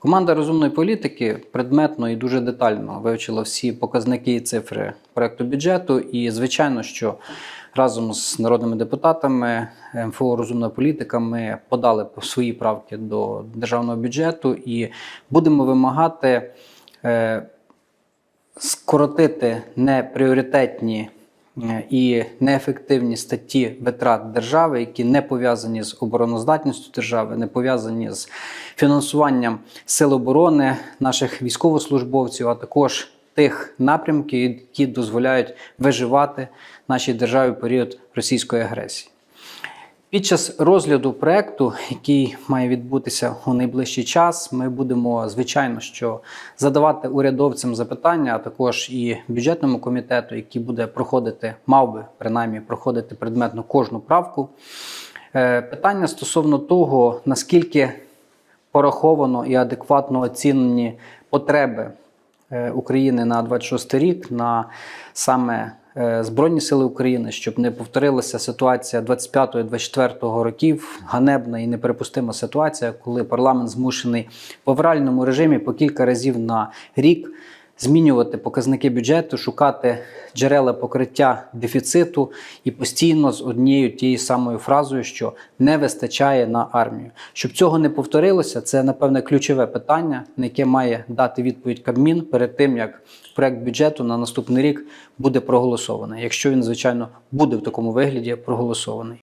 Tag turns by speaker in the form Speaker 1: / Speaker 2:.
Speaker 1: Команда розумної політики предметно і дуже детально вивчила всі показники і цифри проекту бюджету. І, звичайно, що разом з народними депутатами МФО Розумна політика ми подали свої правки до державного бюджету і будемо вимагати е, скоротити непріоритетні і неефективні статті витрат держави, які не пов'язані з обороноздатністю держави, не пов'язані з фінансуванням сил оборони наших військовослужбовців, а також тих напрямків, які дозволяють виживати нашій державі в період російської агресії. Під час розгляду проекту, який має відбутися у найближчий час, ми будемо звичайно що задавати урядовцям запитання, а також і бюджетному комітету, який буде проходити, мав би принаймні проходити предметно кожну правку. Е, Питання стосовно того, наскільки пораховано і адекватно оцінені потреби е, України на 26 рік на саме Збройні Сили України, щоб не повторилася ситуація 25-24 років, ганебна і неприпустима ситуація, коли парламент змушений в авральному режимі по кілька разів на рік змінювати показники бюджету, шукати джерела покриття дефіциту і постійно з однією тією самою фразою, що не вистачає на армію. Щоб цього не повторилося, це напевне ключове питання, на яке має дати відповідь Кабмін перед тим, як проект бюджету на наступний рік буде проголосований, якщо він, звичайно, буде в такому вигляді проголосований.